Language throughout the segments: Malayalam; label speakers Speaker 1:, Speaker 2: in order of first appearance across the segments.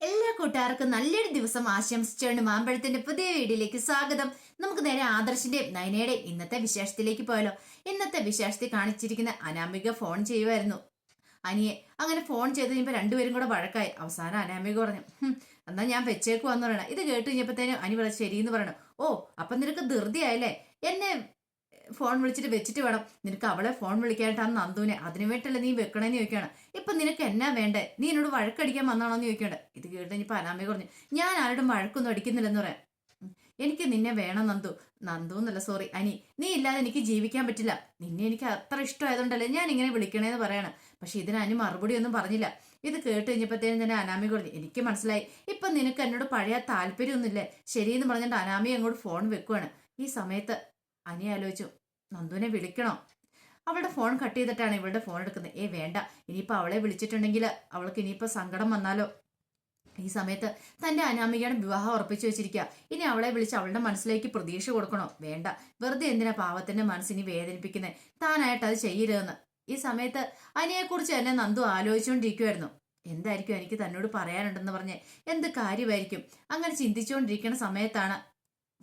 Speaker 1: എല്ലാ കൂട്ടുകാർക്കും നല്ലൊരു ദിവസം ആശംസിച്ചുകൊണ്ട് മാമ്പഴത്തിന്റെ പുതിയ വീഡിയോയിലേക്ക് സ്വാഗതം. നമുക്ക് നേരെ ആദർശിന്റെയും നയനയുടെയും ഇന്നത്തെ വിശേഷത്തിലേക്ക് പോയാലോ. ഇന്നത്തെ വിശേഷത്തിൽ കാണിച്ചിരിക്കുന്ന അനാമിക ഫോൺ ചെയ്യുമായിരുന്നു അനിയെ അങ്ങനെ ഫോൺ ചെയ്ത് കഴിഞ്ഞപ്പോൾ രണ്ടുപേരും കൂടെ വഴക്കായി. അവസാനം അനാമിക പറഞ്ഞു "ഹും, എന്നാ ഞാൻ വെച്ചേക്കുവാന്ന് പറയണം. ഇത് കേട്ട് കഴിഞ്ഞപ്പോഴത്തേനും അനി പറഞ്ഞു ശരിയെന്ന് പറയണം. ഓ അപ്പം നിനക്ക് ധൃതിയായല്ലേ? എന്നെ ഫോൺ വിളിച്ചിട്ട് വെച്ചിട്ട് വേണം. നിനക്ക് അവളെ ഫോൺ വിളിക്കാനായിട്ടാണ് നന്ദുവിനെ. അതിനു വേണ്ടിയല്ലേ നീ വെക്കണേന്ന് ചോദിക്കുകയാണ്. ഇപ്പൊ നിനക്ക് എന്നാ വേണ്ടേ? നീ എന്നോട് വഴക്കടിക്കാൻ വന്നാണോന്ന് ചോദിക്കണ്ടേ ഇത് കേട്ട് കഴിഞ്ഞപ്പോ അനാമയെ പറഞ്ഞു ഞാൻ ആരോടും വഴക്കൊന്നും അടിക്കുന്നില്ലെന്ന് പറയാം. എനിക്ക് നിന്നെ വേണം നന്ദു. നന്ദു എന്നല്ല സോറി അനി നീ ഇല്ലാതെ എനിക്ക് ജീവിക്കാൻ പറ്റില്ല. നിന്നെ എനിക്ക് അത്ര ഇഷ്ടമായതുകൊണ്ടല്ലേ ഞാൻ ഇങ്ങനെ വിളിക്കണേന്ന് പറയാണ്. പക്ഷെ ഇതിന് അനി മറുപടി ഒന്നും പറഞ്ഞില്ല. ഇത് കേട്ട് കഴിഞ്ഞപ്പോഴത്തേനും തന്നെ അനാമി പറഞ്ഞു എനിക്ക് മനസ്സിലായി. ഇപ്പൊ നിനക്ക് എന്നോട് പഴയ താല്പര്യമൊന്നുമില്ലേ? ശരിയെന്ന് പറഞ്ഞിട്ട് അനാമി അങ്ങോട്ട് ഫോൺ വെക്കുവാണ്. ഈ സമയത്ത് അനി ആലോചിച്ചു. നന്ദുവിനെ വിളിക്കണോ. അവളുടെ ഫോൺ കട്ട് ചെയ്തിട്ടാണ് ഇവളുടെ ഫോൺ എടുക്കുന്നത്. ഏ വേണ്ട. ഇനിയിപ്പോൾ അവളെ വിളിച്ചിട്ടുണ്ടെങ്കിൽ അവൾക്ക് ഇനിയിപ്പോൾ സങ്കടം വന്നാലോ? ഈ സമയത്ത് തന്റെ അനാമികയുടെ വിവാഹം ഉറപ്പിച്ചു വെച്ചിരിക്കുക ഇനി അവളെ വിളിച്ച് അവളുടെ മനസ്സിലേക്ക് പ്രതീക്ഷ കൊടുക്കണോ? വേണ്ട. വെറുതെ എന്തിനാ പാവത്തിന്റെ മനസ്സിനി വേദനിപ്പിക്കുന്നത് താനായിട്ട് അത് ചെയ്യരുതെന്ന്. ഈ സമയത്ത് അനിയെക്കുറിച്ച് തന്നെ നന്ദു ആലോചിച്ചുകൊണ്ടിരിക്കുമായിരുന്നു എന്തായിരിക്കും എനിക്ക് തന്നോട് പറയാനുണ്ടെന്ന് പറഞ്ഞ് എന്ത് കാര്യമായിരിക്കും? അങ്ങനെ ചിന്തിച്ചുകൊണ്ടിരിക്കുന്ന സമയത്താണ്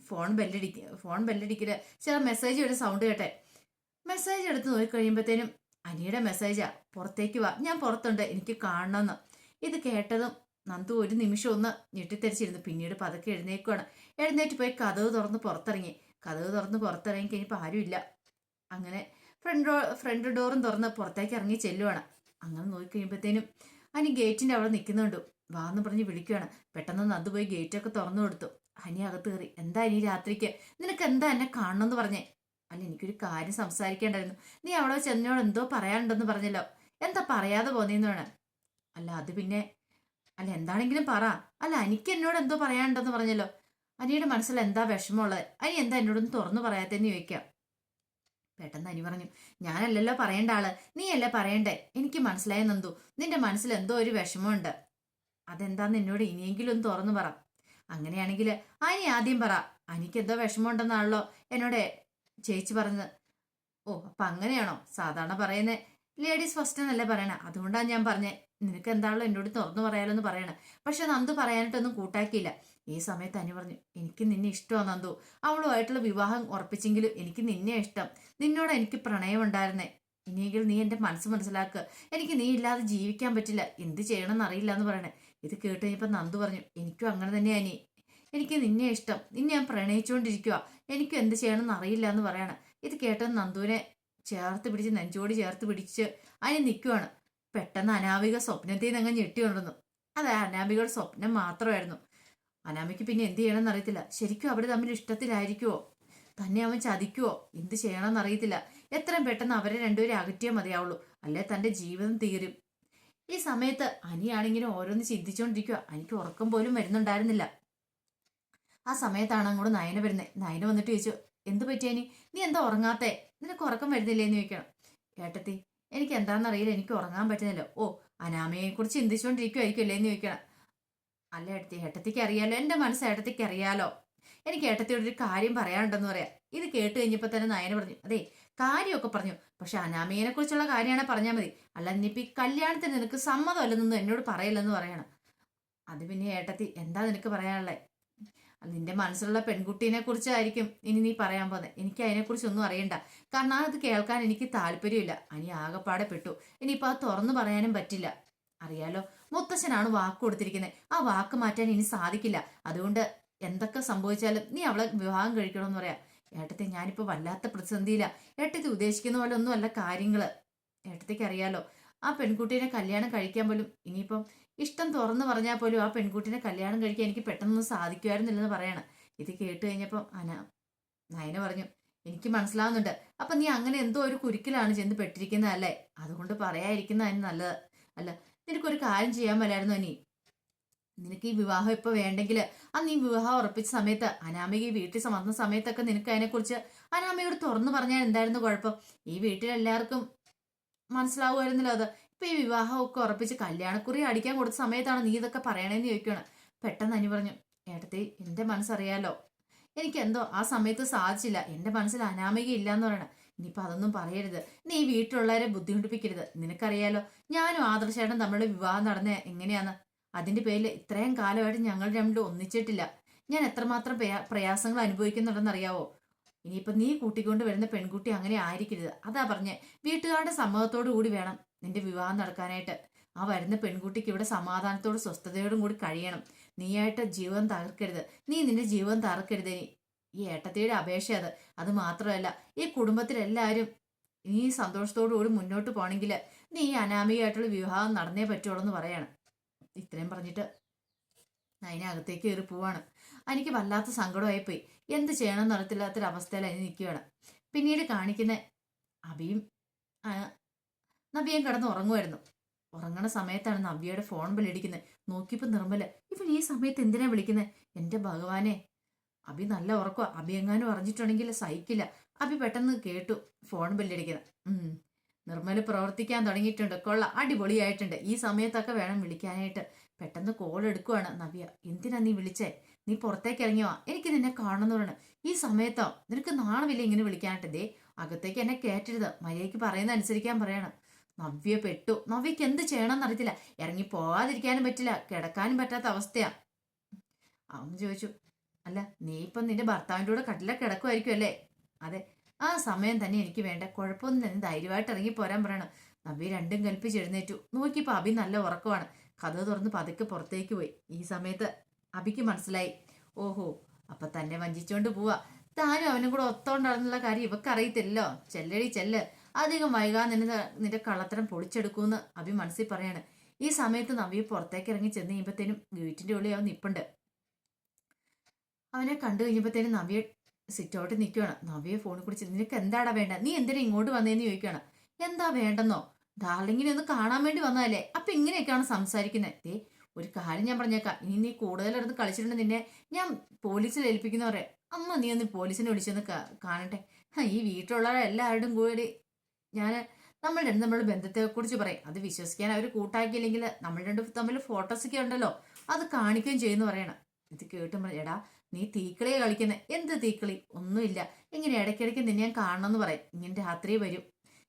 Speaker 1: ഫോൺ ബെല്ലടിക്ക ഫോൺ ബെല്ലടിക്കൽ. ചില മെസ്സേജ് ഒരു സൗണ്ട് കേട്ടെ. മെസ്സേജ് എടുത്ത് നോക്കിക്കഴിയുമ്പോഴത്തേനും അനിയുടെ മെസ്സേജാ പുറത്തേക്ക് വാ ഞാൻ പുറത്തുണ്ട് എനിക്ക് കാണണമെന്ന് ഇത് കേട്ടതും നന്ദു ഒരു നിമിഷം ഒന്ന് ഞെട്ടിത്തെരിച്ചിരുന്നു പിന്നീട് പതുക്കെ എഴുന്നേക്കുവാണ്. എഴുന്നേറ്റ് പോയി കഥവ് തുറന്ന് പുറത്തിറങ്ങി. കഥവ് തുറന്ന് പുറത്തിറങ്ങി കഴിഞ്ഞപ്പോൾ ആരുമില്ല അങ്ങനെ ഫ്രണ്ട് ഡോ ഫ്രണ്ട് ഡോറും തുറന്ന് പുറത്തേക്ക് ഇറങ്ങി ചെല്ലുവാണ്. അങ്ങനെ നോക്കിക്കഴിയുമ്പോഴത്തേനും അനി ഗേറ്റിന്റെ അവിടെ നിൽക്കുന്നുണ്ട് വാന്ന് പറഞ്ഞ് വിളിക്കുകയാണ് പെട്ടെന്ന് നന്ദു പോയി ഗേറ്റൊക്കെ തുറന്നു കൊടുത്തു. അനി അകത്ത് കയറി എന്താ ഇനി രാത്രിക്ക്? നിനക്ക് എന്താ എന്നെ കാണണമെന്ന് പറഞ്ഞേ? അല്ല എനിക്കൊരു കാര്യം സംസാരിക്കേണ്ടായിരുന്നു. നീ അവളെ വെച്ച് എന്നോട് എന്തോ പറയാനുണ്ടെന്ന് പറഞ്ഞല്ലോ. എന്താ പറയാതെ പോന്നേന്ന് അല്ല അത് പിന്നെ അല്ല എന്താണെങ്കിലും പറ. അല്ല എനിക്ക് എന്നോട് എന്തോ പറയാനുണ്ടെന്ന് പറഞ്ഞല്ലോ. അനിയുടെ മനസ്സിൽ എന്താ വിഷമമുള്ളത്? അനി എന്താ എന്നോടൊന്ന് തുറന്നു പറയാത്തെന്ന് ചോദിക്കാം. പെട്ടെന്ന് അനി പറഞ്ഞു ഞാനല്ലല്ലോ പറയേണ്ട ആൾ. നീയല്ലേ പറയണ്ടേ? എനിക്ക് മനസ്സിലായെന്നെന്തോ നിന്റെ മനസ്സിൽ എന്തോ ഒരു വിഷമമുണ്ട്. അതെന്താന്ന് എന്നോട് ഇനിയെങ്കിലും ഒന്ന് തുറന്നു പറ. അങ്ങനെയാണെങ്കിൽ അനി ആദ്യം പറ. അനിക്ക് എന്തോ വിഷമമുണ്ടെന്നാണല്ലോ എന്നോട് ചേച്ചി പറഞ്ഞത്. ഓ അപ്പൊ അങ്ങനെയാണോ? സാധാരണ പറയുന്നത് ലേഡീസ് ഫസ്റ്റ് എന്നല്ലേ പറയണേ? അതുകൊണ്ടാണ് ഞാൻ പറഞ്ഞത് നിനക്ക് എന്താണല്ലോ എന്നോട് തുറന്നു പറയാലോ എന്ന് പറയണേ. പക്ഷെ നന്ദു പറയാനായിട്ടൊന്നും കൂട്ടാക്കിയില്ല. ഈ സമയത്ത് അനി പറഞ്ഞു എനിക്ക് നിന്നെ ഇഷ്ടമാണ് നന്ദു. അവളുമായിട്ടുള്ള വിവാഹം ഉറപ്പിച്ചെങ്കിലും എനിക്ക് നിന്നെ ഇഷ്ടം. നിന്നോട് എനിക്ക് പ്രണയം ഉണ്ടായിരുന്നേ ഇനിയെങ്കിലും നീ എന്റെ മനസ്സ് മനസ്സിലാക്കുക എനിക്ക് നീ ഇല്ലാതെ ജീവിക്കാൻ പറ്റില്ല. എന്ത് ചെയ്യണമെന്ന് അറിയില്ല എന്ന് പറയണേ. ഇത് കേട്ട് കഴിഞ്ഞപ്പോൾ നന്ദു പറഞ്ഞു എനിക്കും അങ്ങനെ തന്നെയാ നീ എനിക്ക് നിന്നെ ഇഷ്ടം. നിന്നെ ഞാൻ പ്രണയിച്ചുകൊണ്ടിരിക്കുക എനിക്കും എന്ത് ചെയ്യണമെന്ന് അറിയില്ല എന്ന് പറയാണ്. ഇത് കേട്ടത് നന്ദുവിനെ ചേർത്ത് പിടിച്ച് നെഞ്ചോട് ചേർത്ത് പിടിച്ച് അതിന് നിൽക്കുവാണ് പെട്ടെന്ന് അനാമിക സ്വപ്നത്തിൽ നിന്ന് അങ്ങ് ഞെട്ടി കൊണ്ടുവന്നു അത് അനാമികയുടെ സ്വപ്നം മാത്രമായിരുന്നു. അനാമിക്ക് പിന്നെ എന്ത് ചെയ്യണമെന്ന് അറിയത്തില്ല. ശരിക്കും അവർ തമ്മിൽ ഇഷ്ടത്തിലായിരിക്കുമോ തന്നെ അവൻ ചതിക്കുവോ? എന്ത് ചെയ്യണമെന്ന് അറിയത്തില്ല. എത്രയും പെട്ടെന്ന് അവരെ രണ്ടുപേരെ അകറ്റിയേ മതിയാവുള്ളൂ. അല്ലെ തന്റെ ജീവിതം തീരും. ഈ സമയത്ത് അനിയാണെങ്കിലും ഓരോന്ന് ചിന്തിച്ചുകൊണ്ടിരിക്കുക എനിക്ക് ഉറക്കം പോലും വരുന്നുണ്ടായിരുന്നില്ല. ആ സമയത്താണ് അങ്ങോട്ട് നയന വരുന്നത്. നയന വന്നിട്ട് ചോദിച്ചു എന്ത് പറ്റിയനി നീ? എന്താ ഉറങ്ങാത്തേ? നിനക്ക് ഉറക്കം വരുന്നില്ലേന്ന് ചോദിക്കണം. ഏട്ടത്തി എനിക്ക് എന്താണെന്നറിയില്ല എനിക്ക് ഉറങ്ങാൻ പറ്റുന്നില്ല. ഓ അനാമയെ കുറിച്ച് ചിന്തിച്ചുകൊണ്ടിരിക്കുമായിരിക്കുമല്ലേ എന്ന് ചോദിക്കണം. അല്ല ഏട്ടത്തി ഏട്ടത്തിക്ക് അറിയാലോ? എന്റെ മനസ്സ് ഏട്ടത്തിക്ക് അറിയാലോ? എനിക്ക് ഏട്ടത്തിയോട് ഒരു കാര്യം പറയാനുണ്ടെന്ന് പറയാം. ഇത് കേട്ട് കഴിഞ്ഞപ്പോൾ തന്നെ നയന പറഞ്ഞു അതെ കാര്യമൊക്കെ പറഞ്ഞു. പക്ഷെ അനാമയെ കുറിച്ചുള്ള കാര്യമാണ് പറഞ്ഞാൽ മതി. അല്ല ഇനിയിപ്പോൾ ഈ കല്യാണത്തിന് നിനക്ക് സമ്മതമല്ലെന്നൊന്നും എന്നോട് പറയില്ലെന്ന് പറയണം. അത് പിന്നെ ഏട്ടത്തി എന്താ നിനക്ക് പറയാനുള്ളത് നിന്റെ മനസ്സിലുള്ള പെൺകുട്ടീനെ കുറിച്ചായിരിക്കും ഇനി നീ പറയാൻ പോകുന്നത് എനിക്ക് അതിനെക്കുറിച്ചൊന്നും അറിയണ്ട. കാരണം അത് കേൾക്കാൻ എനിക്ക് താല്പര്യമില്ല. അനി ആകെപ്പാടെ പെട്ടു. ഇനിയിപ്പോൾ അത് തുറന്നു പറയാനും പറ്റില്ല. അറിയാലോ മുത്തശ്ശനാണ് വാക്ക് കൊടുത്തിരിക്കുന്നത് ആ വാക്ക് മാറ്റാൻ ഇനി സാധിക്കില്ല. അതുകൊണ്ട് എന്തൊക്കെ സംഭവിച്ചാലും നീ അവളെ വിവാഹം കഴിക്കണമെന്ന് പറയാം. ഏട്ടത്തെ ഞാനിപ്പോൾ വല്ലാത്ത പ്രതിസന്ധിയില്ല ഏട്ടത്തി ഉദ്ദേശിക്കുന്ന പോലെ ഒന്നും അല്ല കാര്യങ്ങൾ. ഏട്ടത്തേക്ക് അറിയാലോ ആ പെൺകുട്ടീനെ കല്യാണം കഴിക്കാൻ പോലും ഇനിയിപ്പം ഇഷ്ടം തുറന്നു പറഞ്ഞാൽ പോലും ആ പെൺകുട്ടീനെ കല്യാണം കഴിക്കാൻ എനിക്ക് പെട്ടെന്നൊന്നും സാധിക്കുമായിരുന്നില്ലെന്ന് പറയണം. ഇത് കേട്ട് കഴിഞ്ഞപ്പം അന നയന പറഞ്ഞു എനിക്ക് മനസ്സിലാവുന്നുണ്ട്. അപ്പൊ നീ അങ്ങനെ എന്തോ ഒരു കുരുക്കിലാണ് ചെന്ന് പെട്ടിരിക്കുന്നത് അല്ലേ അതുകൊണ്ട് പറയാതിരിക്കുന്നതിന് നല്ലത്. അല്ല നിനക്കൊരു കാര്യം ചെയ്യാൻ മേലായിരുന്നു നീ നിനക്ക് ഈ വിവാഹം ഇപ്പൊ വേണ്ടെങ്കിൽ അന്ന് നീ വിവാഹം ഉറപ്പിച്ച സമയത്ത് അനാമിക ഈ വീട്ടിൽ വന്ന സമയത്തൊക്കെ നിനക്ക് അതിനെക്കുറിച്ച് അനാമികയോട് തുറന്നു പറഞ്ഞാൽ എന്തായിരുന്നു കുഴപ്പം? ഈ വീട്ടിൽ എല്ലാവർക്കും മനസ്സിലാവുമായിരുന്നല്ലോ അത്. ഇപ്പൊ ഈ വിവാഹം ഒക്കെ ഉറപ്പിച്ച് കല്യാണക്കുറി അടിക്കാൻ കൊടുത്ത സമയത്താണ് നീ ഇതൊക്കെ പറയണേന്ന് ചോദിക്കുകയാണ് പെട്ടെന്ന് അനി പറഞ്ഞു ഏട്ടത്തി എന്റെ മനസ്സറിയാലോ? എനിക്ക് എന്തോ ആ സമയത്ത് സാധിച്ചില്ല. എന്റെ മനസ്സിൽ അനാമിക ഇല്ല എന്ന് പറയണം. ഇനിയിപ്പൊ അതൊന്നും പറയരുത്. നീ ഈ വീട്ടിലുള്ളവരെ ബുദ്ധിമുട്ടിപ്പിക്കരുത്. നിനക്കറിയാലോ ഞാനും ആദർശേട്ടൻ തമ്മിലുള്ള വിവാഹം നടന്ന എങ്ങനെയാന്ന്? അതിന്റെ പേരിൽ ഇത്രയും കാലമായിട്ട് ഞങ്ങൾ രണ്ടും ഒന്നിച്ചിട്ടില്ല. ഞാൻ എത്രമാത്രം പ്രയാസങ്ങൾ അനുഭവിക്കുന്നുണ്ടെന്ന് അറിയാവോ ഇനിയിപ്പൊ നീ കൂട്ടിക്കൊണ്ട് വരുന്ന പെൺകുട്ടി അങ്ങനെ ആയിരിക്കരുത്. അതാ പറഞ്ഞ് വീട്ടുകാരുടെ സമ്മതത്തോടു കൂടി വേണം നിന്റെ വിവാഹം നടക്കാനായിട്ട്. ആ വരുന്ന പെൺകുട്ടിക്ക് ഇവിടെ സമാധാനത്തോടും സ്വസ്ഥതയോടും കൂടി കഴിയണം. നീയായിട്ട് ജീവൻ തകർക്കരുത്. നീ നിന്റെ ജീവൻ തകർക്കരുത് ഇനി. ഈ ഏട്ടത്തിയുടെ അപേക്ഷ അത്. അത് മാത്രമല്ല ഈ കുടുംബത്തിലെല്ലാവരും നീ സന്തോഷത്തോടു കൂടി മുന്നോട്ട് പോകണമെങ്കിൽ നീ അനാമികയായിട്ടുള്ള വിവാഹം നടന്നേ പറ്റുള്ളൂ എന്ന് പറയാണ്. ഇത്രയും പറഞ്ഞിട്ട് അതിനകത്തേക്ക് കയറി പോവാണ്. എനിക്ക് വല്ലാത്ത സങ്കടമായിപ്പോയി. എന്ത് ചെയ്യണമെന്ന് അറിയത്തില്ലാത്തൊരവസ്ഥയിൽ അതിന് നിൽക്കുകയാണ് പിന്നീട് കാണിക്കുന്ന അബിയും നബിയും കിടന്ന് ഉറങ്ങുമായിരുന്നു ഉറങ്ങണ സമയത്താണ് നബിയുടെ ഫോൺ ബില്ലടിക്കുന്നത് നോക്കിയപ്പോൾ നിർമ്മല ഇവൻ ഈ സമയത്ത് എന്തിനാ വിളിക്കുന്നത് എന്റെ ഭഗവാനെ. അബി നല്ല ഉറക്കുക അബി എങ്ങാനും അറിഞ്ഞിട്ടുണ്ടെങ്കിൽ സഹിക്കില്ല. അബി പെട്ടെന്ന് കേട്ടു ഫോൺ ബില്ലടിക്കുന്നത് ഉം നിർമ്മല പ്രവർത്തിക്കാൻ തുടങ്ങിയിട്ടുണ്ട്. കൊള്ള. അടിപൊളിയായിട്ടുണ്ട്. ഈ സമയത്തൊക്കെ വേണം വിളിക്കാനായിട്ട്. പെട്ടെന്ന് കോൾ എടുക്കുവാണ് നവ്യ. എന്തിനാ നീ വിളിച്ചേ? നീ പുറത്തേക്ക് ഇറങ്ങിയോ? എനിക്ക് നിന്നെ കാണണം എന്ന് ഈ സമയത്തോ? നിനക്ക് നാണമില്ല ഇങ്ങനെ വിളിക്കാനായിട്ട്? ദേ അകത്തേക്ക് എന്നെ കയറ്റരുത് മര്യാദയ്ക്ക് പറയുന്ന അനുസരിക്കാൻ പറയണം. നവ്യ പെട്ടു. നവ്യക്ക് എന്ത് ചെയ്യണമെന്ന് അറിയത്തില്ല. ഇറങ്ങി പോകാതിരിക്കാനും പറ്റില്ല. കിടക്കാനും പറ്റാത്ത അവസ്ഥയാ. അവൻ ചോദിച്ചു. അല്ല നീ ഇപ്പം നിന്റെ ഭർത്താവിന്റെ കൂടെ കട്ടില കിടക്കുമായിരിക്കും അല്ലേ അതെ. ആ സമയം തന്നെ എനിക്ക് വേണ്ട. കുഴപ്പമൊന്നും തന്നെ ധൈര്യമായിട്ട് ഇറങ്ങി പോരാൻ പറയണം. നവ്യ രണ്ടും കൽപ്പിച്ച് എഴുന്നേറ്റു നോക്കിയപ്പോൾ അബി നല്ല ഉറക്കമാണ്. കഥ തുറന്ന് പതുക്കെ പുറത്തേക്ക് പോയി. ഈ സമയത്ത് അബിക്ക് മനസ്സിലായി. ഓഹോ അപ്പൊ തന്നെ വഞ്ചിച്ചോണ്ട് പോവാ. താനും അവനും കൂടെ ഒത്തോണ്ടാണെന്നുള്ള കാര്യം ഇവക്ക് അറിയത്തില്ലല്ലോ ചെല്ലടി ചെല്ല്. അധികം വൈകാതെ നിന്നെ നിന്റെ കള്ളത്തരം പൊളിച്ചെടുക്കൂന്ന് അബി മനസ്സിൽ പറയാണ്. ഈ സമയത്ത് നവ്യ പുറത്തേക്ക് ഇറങ്ങി ചെന്ന് കഴിയുമ്പത്തേനും വീട്ടിന്റെ ഉള്ളിൽ അവൻ നിപ്പുണ്ട്. അവനെ കണ്ടു കഴിഞ്ഞപ്പോഴത്തേനും നവ്യ സിറ്റൗട്ട് നിൽക്കുകയാണ് നവ്യ ഫോണിൽ കൂടി ചെന്ന് നിനക്ക് എന്താടാ വേണ്ട? നീ എന്തിനാ ഇങ്ങോട്ട് വന്നേന്ന് ചോദിക്കുകയാണ് എന്താ വേണ്ടെന്നോ? ഡാർലിങ്ങിനെ ഒന്ന് കാണാൻ വേണ്ടി വന്നതല്ലേ? അപ്പൊ ഇങ്ങനെയൊക്കെയാണ് സംസാരിക്കുന്നത് ദേ ഒരു കാര്യം ഞാൻ പറഞ്ഞേക്കാം. ഇനി നീ കൂടുതലെടുത്ത് കളിച്ചിട്ടുണ്ട് നിന്നെ ഞാൻ പോലീസിൽ ഏൽപ്പിക്കുന്ന പറയാം. അമ്മ നീ ഒന്ന് പോലീസിനെ വിളിച്ചൊന്ന് കാണട്ടെ. ഈ വീട്ടിലുള്ള എല്ലാവരുടെയും കൂടി ഞാൻ നമ്മൾ രണ്ട് നമ്മളുടെ ബന്ധത്തെ കുറിച്ച് പറയും. അത് വിശ്വസിക്കാൻ അവർ കൂട്ടാക്കിയില്ലെങ്കിൽ നമ്മൾ രണ്ട് തമ്മിൽ ഫോട്ടോസൊക്കെ ഉണ്ടല്ലോ. അത് കാണിക്കുകയും ചെയ്യുന്നു പറയണം. ഇത് കേട്ടുമ്പോൾ എടാ നീ തീക്കളി കളിക്കുന്നത് എന്ത് തീക്കളി? ഒന്നുമില്ല. ഇങ്ങനെ ഇടയ്ക്കിടയ്ക്ക് നിന്നെ ഞാൻ കാണണമെന്ന് പറയും. ഇങ്ങനെ രാത്രി വരും.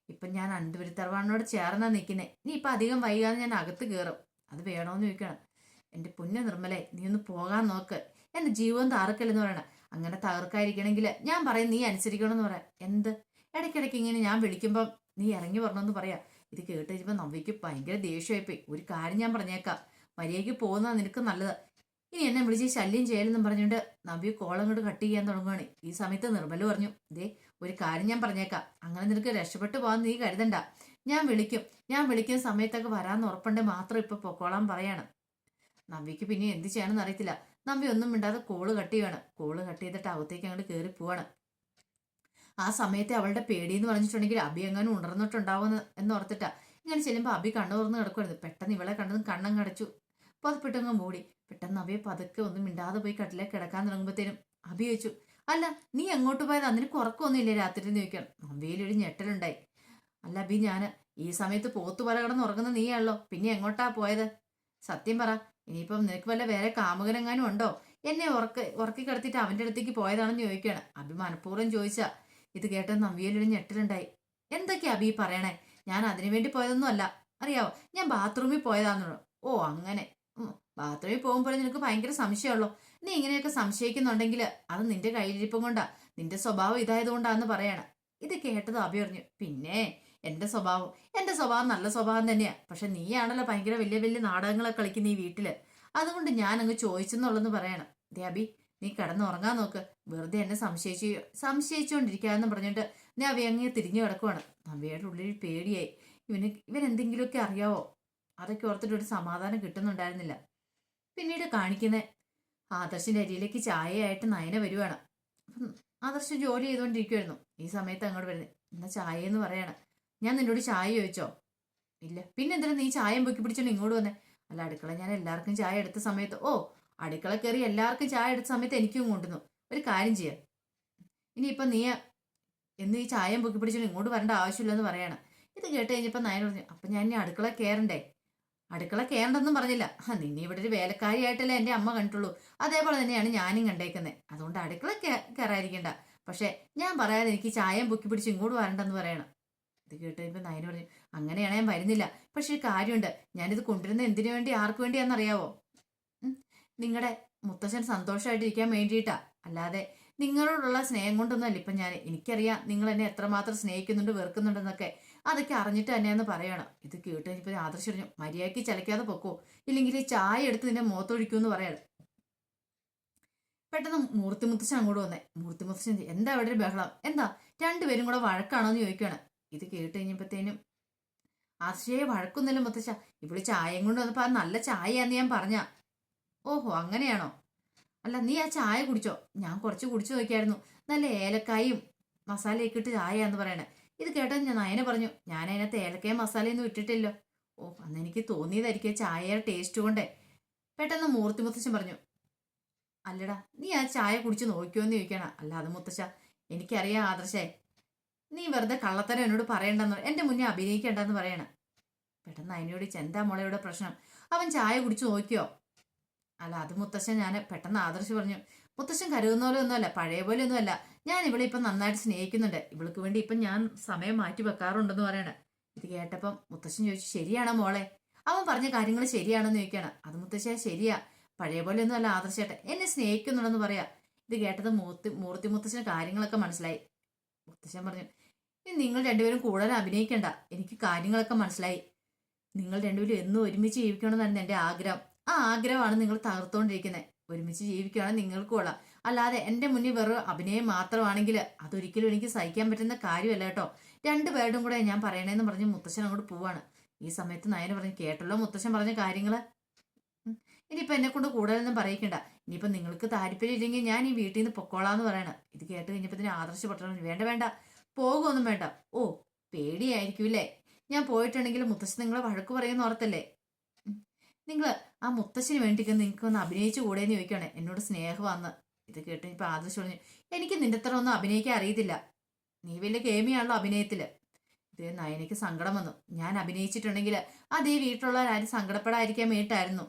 Speaker 1: ഇപ്പൊ ഞാൻ അണ്ടുപുരിത്തറവാണിനോട് ചേർന്നാ നിൽക്കുന്നത് നീ ഇപ്പൊ അധികം വൈകാതെ ഞാൻ അകത്ത് കയറും അത് വേണോന്ന് ചോദിക്കണം. എന്റെ പുണ്യ നിർമ്മലേ നീ ഒന്ന് പോകാൻ നോക്ക്. എന്റെ ജീവൻ താറക്കല്ലെന്ന് പറയണം. അങ്ങനെ തകർക്കാതിരിക്കണമെങ്കിൽ ഞാൻ പറയും നീ അനുസരിക്കണമെന്ന് പറയാം. എന്ത്? ഇടയ്ക്കിടയ്ക്ക് ഇങ്ങനെ ഞാൻ വിളിക്കുമ്പം നീ ഇറങ്ങി വരണമെന്ന് പറയാം. ഇത് കേട്ട് കഴിയുമ്പോൾ ഭയങ്കര ദേഷ്യമായിപ്പോയി ഒരു കാര്യം ഞാൻ പറഞ്ഞേക്കാം. മര്യാദയ്ക്ക് പോകുന്നതാണ് നിനക്ക് നല്ലത്. ഇനി എന്നെ വിളിച്ച് ശല്യം ചെയ്യലെന്നും പറഞ്ഞുകൊണ്ട് നബി കോളം കൊണ്ട് കട്ട് ചെയ്യാൻ തുടങ്ങുകയാണ് ഈ സമയത്ത് നിർമ്മല പറഞ്ഞു ദേ ഒരു കാര്യം ഞാൻ പറഞ്ഞേക്കാം. അങ്ങനെ നിനക്ക് രക്ഷപ്പെട്ടു പോകാൻ നീ കരുതണ്ട. ഞാൻ വിളിക്കും. ഞാൻ വിളിക്കുന്ന സമയത്തൊക്കെ വരാന്ന് ഉറപ്പുണ്ട് മാത്രം ഇപ്പൊ പൊക്കോളാൻ പറയാണ്. നവ്യക്ക് പിന്നെ എന്ത് ചെയ്യണമെന്ന് അറിയത്തില്ല. നമ്പി ഒന്നും മിണ്ടാതെ കോൾ കട്ട് ചെയ്യാണ് കോൾ കട്ട് ചെയ്തിട്ട് അകത്തേക്ക് അങ്ങോട്ട് കയറി പോവാണ്. ആ സമയത്തെ അവളുടെ എന്ന് പറഞ്ഞിട്ടുണ്ടെങ്കിൽ അബി എങ്ങാനും ഉണർന്നിട്ടുണ്ടാവുമെന്ന് എന്ന് ഓർത്തിട്ടാ ഇങ്ങനെ ചെല്ലുമ്പോൾ അബി കണ്ണു തുറന്ന് കിടക്കുമായിരുന്നു പെട്ടെന്ന് ഇവളെ കണ്ടതും കണ്ണം പതപ്പിട്ടങ്ങ് മൂടി. പെട്ടെന്ന് അവയെ പതുക്കെ ഒന്നും മിണ്ടാതെ പോയി കട്ടിലേക്ക് കിടക്കാൻ തുടങ്ങുമ്പോഴത്തേനും അഭി ചോദിച്ചു അല്ല നീ എങ്ങോട്ട് പോയത്? അതിന് കുറക്കൊന്നുമില്ലേ രാത്രി എന്ന് ചോദിക്കണം അബിയിലൊരു ഞെട്ടലുണ്ടായി. അല്ല അഭി ഞാൻ ഈ സമയത്ത് പോത്തു പല കിടന്ന് ഉറങ്ങുന്ന നീയാണല്ലോ. പിന്നെ എങ്ങോട്ടാ പോയത്? സത്യം പറ ഇനിയിപ്പം നിനക്ക് വല്ല വേറെ കാമുകനെങ്ങാനും ഉണ്ടോ? എന്നെ ഉറക്ക ഉറക്കി കിടത്തിയിട്ട് അവന്റെ അടുത്തേക്ക് പോയതാണെന്ന് ചോദിക്കുകയാണ്. അഭി മനഃപൂർവം ചോദിച്ചാ. ഇത് കേട്ട നവ്യയിലൊരു ഞെട്ടലുണ്ടായി. എന്തൊക്കെയാ അഭി പറയണേ? ഞാൻ അതിനു വേണ്ടി പോയതൊന്നും അല്ല. അറിയാവോ? ഞാൻ ബാത്റൂമിൽ പോയതാണെന്നുള്ളൂ ഓ അങ്ങനെ. ബാത്റൂമിൽ പോകുമ്പോൾ നിനക്ക് ഭയങ്കര സംശയമുള്ളൂ. നീ ഇങ്ങനെയൊക്കെ സംശയിക്കുന്നുണ്ടെങ്കിൽ അത് നിന്റെ കയ്യിലിരിപ്പം കൊണ്ടാ. നിന്റെ സ്വഭാവം ഇതായതുകൊണ്ടാന്ന് പറയണം. ഇത് കേട്ടത് അഭി പറഞ്ഞു പിന്നെ എന്റെ സ്വഭാവം. എന്റെ സ്വഭാവം നല്ല സ്വഭാവം തന്നെയാ. പക്ഷെ നീയാണല്ലോ ഭയങ്കര വലിയ വലിയ നാടകങ്ങളൊക്കെ കളിക്കുന്ന ഈ വീട്ടിൽ. അതുകൊണ്ട് ഞാൻ അങ്ങ് ചോദിച്ചെന്നുള്ളെന്ന് പറയണം. ദേ അബി നീ കിടന്നുറങ്ങാൻ നോക്ക്. വെറുതെ എന്നെ സംശയിച്ചു സംശയിച്ചുകൊണ്ടിരിക്കാന്ന് പറഞ്ഞിട്ട് ഞാൻ അങ്ങനെ തിരിഞ്ഞു കിടക്കുവാണ്. അവയുടെ ഉള്ളിൽ പേടിയായി. ഇവന് ഇവൻ എന്തെങ്കിലുമൊക്കെ അറിയാവോ? അതൊക്കെ ഓർത്തിട്ട് ഒരു സമാധാനം കിട്ടുന്നുണ്ടായിരുന്നില്ല. പിന്നീട് കാണിക്കുന്നേ. ആദർശിന്റെ അരിയിലേക്ക് ചായയായിട്ട് നയന വരുവാണ്. ആദർശ് ജോലി ചെയ്തുകൊണ്ടിരിക്കുവായിരുന്നു. ഈ സമയത്ത് അങ്ങോട്ട് വരുന്നത് എന്നാ ചായ എന്ന് പറയാണ്. ഞാൻ നിന്നോട് ചായ ചോദിച്ചോ? ഇല്ല. പിന്നെ എന്തിനാ നീ ചായം പൊക്കി പിടിച്ചോണ്ട് ഇങ്ങോട്ട് വന്നേ? അല്ല അടുക്കള ഞാൻ എല്ലാവർക്കും ചായ എടുത്ത സമയത്ത് ഓ അടുക്കള കയറി എല്ലാവർക്കും ചായ എടുത്ത സമയത്ത് എനിക്കും കൊണ്ടുവന്നു. ഒരു കാര്യം ചെയ്യാം. ഇനിയിപ്പൊ നീ എന്ന് ഈ ചായം പൊക്കി പിടിച്ചോണ്ട് ഇങ്ങോട്ട് വരേണ്ട ആവശ്യമില്ലെന്ന് പറയാണ്. ഇത് കേട്ട് കഴിഞ്ഞപ്പോൾ നയൻ പറഞ്ഞു അപ്പൊ ഞാൻ ഇനി അടുക്കള കയറണ്ടേ? അടുക്കള കയറണ്ടെന്നും പറഞ്ഞില്ല. നിന്നെ ഇവിടെ ഒരു വേലക്കാരിയായിട്ടല്ലേ എന്റെ അമ്മ കണ്ടിട്ടുള്ളൂ. അതേപോലെ തന്നെയാണ് ഞാനും കണ്ടേക്കുന്നത് അതുകൊണ്ട് അടുക്കള കയറായിരിക്കണ്ട പക്ഷെ ഞാൻ പറയാതെ എനിക്ക് ചായം പൊക്കി പിടിച്ച് ഇങ്ങോട്ട് വരണ്ടെന്ന് പറയണം. ഇത് കേട്ട് കഴിയുമ്പോൾ നയന് പറഞ്ഞു അങ്ങനെയാണ് ഞാൻ വരുന്നില്ല. പക്ഷെ ഒരു കാര്യമുണ്ട്. ഞാനിത് കൊണ്ടുവരുന്നത് എന്തിനു വേണ്ടി ആർക്ക് വേണ്ടിയാണെന്നറിയാവോ? നിങ്ങളുടെ മുത്തശ്ശൻ സന്തോഷമായിട്ടിരിക്കാൻ വേണ്ടിയിട്ടാ. അല്ലാതെ നിങ്ങളോടുള്ള സ്നേഹം കൊണ്ടൊന്നുമല്ല ഇപ്പം ഞാൻ. എനിക്കറിയാം നിങ്ങൾ എന്നെ എത്രമാത്രം സ്നേഹിക്കുന്നുണ്ട് വെറുക്കുന്നുണ്ടെന്നൊക്കെ അതൊക്കെ അറിഞ്ഞിട്ട് തന്നെയെന്ന് പറയണം. ഇത് കേട്ട് കഴിഞ്ഞപ്പോൾ ആദർശം പറഞ്ഞു മര്യാദയ്ക്ക് ചലക്കാതെ പൊക്കോ. ഇല്ലെങ്കിൽ ഈ ചായ എടുത്ത് നിന്റെ മുഖത്തൊഴിക്കുമെന്ന് പറയണം. പെട്ടെന്ന് മൂർത്തി മുത്തശ്ശൻ അങ്ങോട്ട് വന്നേ. മൂർത്തി മുത്തശ്ശൻ എന്താ അവിടെ ഒരു ബഹളം? എന്താ രണ്ടുപേരും കൂടെ വഴക്കാണോ എന്ന് ചോദിക്കുകയാണ് ഇത് കേട്ട് കഴിഞ്ഞപ്പോഴത്തേനും ആശ്രയെ വഴക്കൊന്നുമില്ല മുത്തശ്ശ. ഇവിടെ ചായയും കൊണ്ട് വന്നപ്പോൾ അത് നല്ല ചായയാന്ന് ഞാൻ പറഞ്ഞ. ഓഹോ അങ്ങനെയാണോ? അല്ല നീ ആ ചായ കുടിച്ചോ? ഞാൻ കുറച്ച് കുടിച്ചു നോക്കിയായിരുന്നു. നല്ല ഏലക്കായും മസാലയൊക്കെ ഇട്ട് ചായയാന്ന് പറയണേ. ഇത് കേട്ടാൽ ഞാൻ നയനെ പറഞ്ഞു. ഞാൻ അതിനകത്ത് ഏലക്കയും മസാലയൊന്നും ഇട്ടിട്ടില്ലോ. ഓ അന്ന് എനിക്ക് തോന്നിയതായിരിക്കും ചായയുടെ ടേസ്റ്റ് കൊണ്ടേ. പെട്ടെന്ന് മൂർത്തി മുത്തശ്ശൻ പറഞ്ഞു അല്ലടാ നീ ആ ചായ കുടിച്ച് നോക്കിയോന്ന് ചോദിക്കണ. അല്ല അത് മുത്തശ്ശ എനിക്കറിയാം ആദർശേ. നീ വെറുതെ കള്ളത്തരം എന്നോട് പറയണ്ടെന്ന് എന്റെ മുന്നേ അഭിനയിക്കണ്ടെന്ന് പറയണ. പെട്ടെന്ന് അതിനോട് ചെന്താ മോളയുടെ പ്രശ്നം? അവൻ ചായ കുടിച്ച് നോക്കിയോ? അല്ല അത് മുത്തശ്ശൻ ഞാൻ പെട്ടെന്ന് ആദർശ് പറഞ്ഞു മുത്തശ്ശൻ കരുതുന്ന പോലെ ഒന്നുമല്ല പഴയ പോലെ ഒന്നുമല്ല. ഞാൻ ഇവളെ ഇപ്പം നന്നായിട്ട് സ്നേഹിക്കുന്നുണ്ട്. ഇവൾക്ക് വേണ്ടി ഇപ്പം ഞാൻ സമയം മാറ്റി വെക്കാറുണ്ടെന്ന് പറയണ. ഇത് കേട്ടപ്പം മുത്തശ്ശൻ ചോദിച്ചു ശരിയാണോ മോളെ? അവൻ പറഞ്ഞ കാര്യങ്ങൾ ശരിയാണെന്ന് ചോദിക്കാണ് അത് മുത്തശ്ശ ശരിയാ. പഴയ പോലെ ഒന്നും അല്ല ആദർശേട്ടൻ. എന്നെ സ്നേഹിക്കുന്നുണ്ടെന്ന് പറയാ. ഇത് കേട്ടത് മൂർത്തി മൂർത്തി മുത്തശ്ശന് കാര്യങ്ങളൊക്കെ മനസ്സിലായി. മുത്തശ്ശൻ പറഞ്ഞു "ഇനി നിങ്ങൾ രണ്ടുപേരും കൂടുതൽ അഭിനയിക്കണ്ട. എനിക്ക് കാര്യങ്ങളൊക്കെ മനസ്സിലായി. നിങ്ങൾ രണ്ടുപേരും എന്നും ഒരുമിച്ച് ജീവിക്കണമെന്നായിരുന്നു എന്റെ ആഗ്രഹം. ആ ആഗ്രഹമാണ് നിങ്ങൾ തകർത്തുകൊണ്ടിരിക്കുന്നത് ഒരുമിച്ച് ജീവിക്കുകയാണെങ്കിൽ നിങ്ങൾക്ക് കൊള്ളാം. അല്ലാതെ എന്റെ മുന്നിൽ വെറും അഭിനയം മാത്രമാണെങ്കിൽ അതൊരിക്കലും എനിക്ക് സഹിക്കാൻ പറ്റുന്ന കാര്യമല്ല കേട്ടോ. രണ്ടു പേരുടെ കൂടെ ഞാൻ പറയണേന്ന് പറഞ്ഞ് മുത്തശ്ശൻ അങ്ങോട്ട് പോവാണ്. ഈ സമയത്ത് നയന പറഞ്ഞു കേട്ടല്ലോ മുത്തശ്ശൻ പറഞ്ഞ കാര്യങ്ങൾ. ഇനിയിപ്പൊ എന്നെ കൊണ്ട് കൂടുതലൊന്നും പറയിക്കണ്ട. ഇനിയിപ്പൊ നിങ്ങൾക്ക് താല്പര്യം ഇല്ലെങ്കിൽ ഞാൻ ഈ വീട്ടിൽ നിന്ന് പൊക്കോളാന്ന് പറയണം. ഇത് കേട്ട് കഴിഞ്ഞപ്പോ ഇതിന് ആദർശപ്പെട്ടു വേണ്ട വേണ്ട പോകുമൊന്നും വേണ്ട. ഓ പേടിയായിരിക്കും ഇല്ലേ ഞാൻ പോയിട്ടുണ്ടെങ്കിൽ മുത്തശ്ശൻ നിങ്ങളെ വഴക്ക് പറയുന്ന ഓർത്തല്ലേ? നിങ്ങൾ ആ മുത്തശ്ശന് നിങ്ങൾക്ക് ഒന്ന് അഭിനയിച്ചു കൂടേന്ന് ചോദിക്കുകയാണ് എന്നോട് സ്നേഹമാന്ന് ഇത് കേട്ട് ഇപ്പൊ ആദർശ് പറഞ്ഞു എനിക്ക് നിന്റെ അത്ര ഒന്നും അഭിനയിക്കാൻ അറിയത്തില്ല. നീ വലിയ കേമിയാണല്ലോ അഭിനയത്തിൽ. ഇത് നയനയ്ക്ക് സങ്കടം വന്നു. ഞാൻ അഭിനയിച്ചിട്ടുണ്ടെങ്കിൽ അത് ഈ വീട്ടിലുള്ളവരാരും സങ്കടപ്പെടാതിരിക്കാൻ വേണ്ടിയിട്ടായിരുന്നു.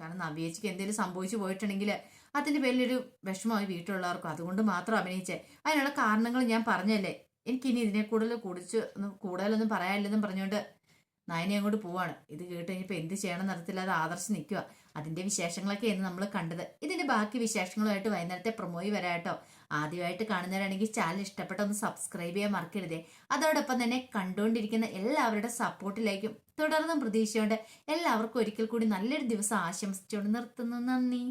Speaker 1: കാരണം നവ്യേച്ചിക്ക് എന്തെങ്കിലും സംഭവിച്ചു പോയിട്ടുണ്ടെങ്കിൽ അതിന്റെ പേരിലൊരു വിഷമമായി വീട്ടിലുള്ളവർക്കും അതുകൊണ്ട് മാത്രം അഭിനയിച്ചേ. അതിനുള്ള കാരണങ്ങൾ ഞാൻ പറഞ്ഞല്ലേ. എനിക്കിനി ഇതിനെ കൂടുതൽ കുടിച്ച് കൂടുതലൊന്നും പറയാനില്ലെന്നും പറഞ്ഞുകൊണ്ട് നയനെ അങ്ങോട്ട് പോവാണ്. ഇത് കേട്ട് കഴിഞ്ഞപ്പോൾ എന്ത് ചെയ്യണം നടത്തില്ലാതെ ആദർശം നിൽക്കുക അതിന്റെ വിശേഷങ്ങളൊക്കെയാണ് നമ്മൾ കണ്ടത്. ഇതിന്റെ ബാക്കി വിശേഷങ്ങളുമായിട്ട് വൈകുന്നേരത്തെ പ്രൊമോയി വരാട്ടോ ആദ്യമായിട്ട് കാണുന്നവരാണെങ്കിൽ ചാനൽ ഇഷ്ടപ്പെട്ട ഒന്ന് സബ്സ്ക്രൈബ് ചെയ്യാൻ മറക്കരുതേ. അതോടൊപ്പം തന്നെ കണ്ടുകൊണ്ടിരിക്കുന്ന എല്ലാവരുടെ സപ്പോർട്ടിലേക്കും തുടർന്നും പ്രതീക്ഷയോടെ എല്ലാവർക്കും ഒരിക്കൽ കൂടി നല്ലൊരു ദിവസം ആശംസിച്ചുകൊണ്ട് നിർത്തുന്നു. നന്ദി.